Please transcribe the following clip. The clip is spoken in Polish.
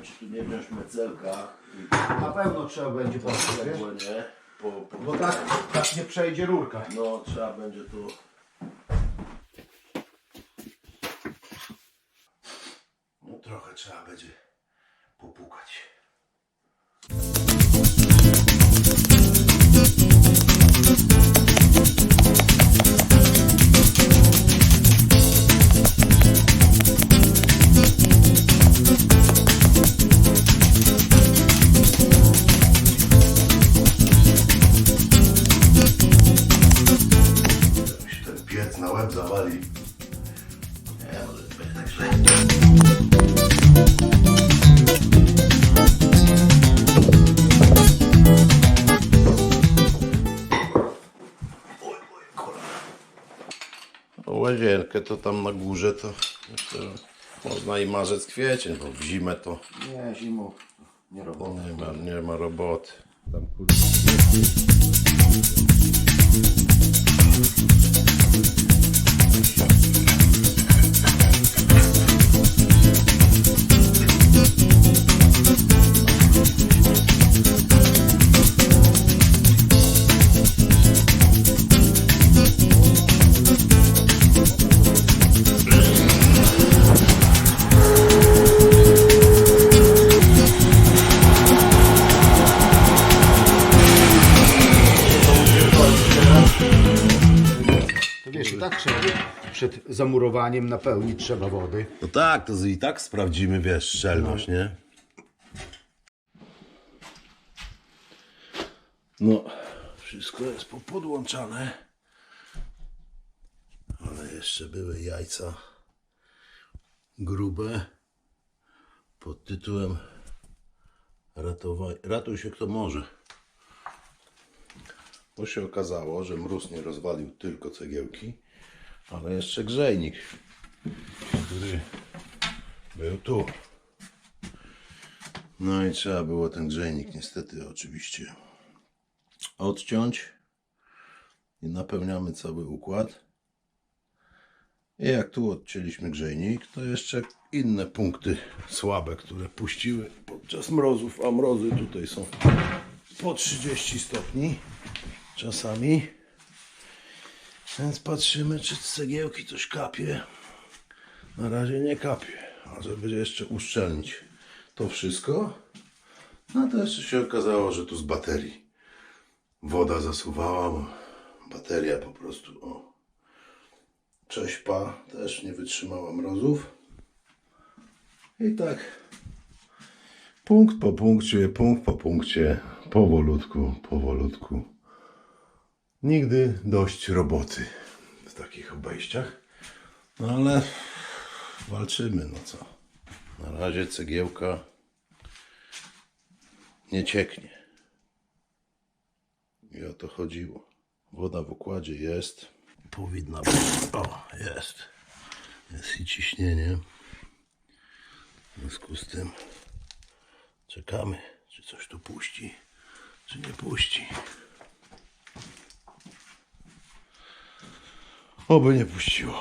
wiem, czy tu nie wziąć mecelka Na pewno trzeba będzie i patrzeć, cegłę, nie? Po, po, bo tak, tak nie przejdzie rurka. No, trzeba będzie tu... No trochę trzeba będzie popukać. Łeb zawali. Nie, może nie będzie tak źle. Łazienkę to tam na górze to można i marzec kwiecień, bo w zimę to Nie, zimą nie robimy. nie ma, nie ma roboty. Tam kurde. Przed zamurowaniem napełnić trzeba wody. No tak, to i tak sprawdzimy, wiesz, szczelność, nie? No, wszystko jest popodłączane. Ale jeszcze były jajca grube pod tytułem Ratowaj, Ratuj się kto może. Bo się okazało, że mróz nie rozwalił tylko cegiełki, ale jeszcze grzejnik który był tu. No i trzeba było ten grzejnik niestety oczywiście odciąć i napełniamy cały układ. I jak tu odcięliśmy grzejnik, to jeszcze inne punkty słabe, które puściły podczas mrozów, a mrozy tutaj są po 30 stopni czasami. Więc patrzymy, czy z cegiełki coś kapie. Na razie nie kapie, a żeby jeszcze uszczelnić to wszystko, no to jeszcze się okazało, że tu z baterii woda zasuwała, bateria po prostu, o, cześpa też nie wytrzymała mrozów. I tak punkt po punkcie, punkt po punkcie, powolutku, powolutku. Nigdy dość roboty w takich obejściach. No ale walczymy, no co. Na razie cegiełka nie cieknie. I o to chodziło. Woda w układzie jest. Powinna być. O, jest. Jest i ciśnienie. W związku z tym czekamy, czy coś tu puści, czy nie puści. Oby nie puściło.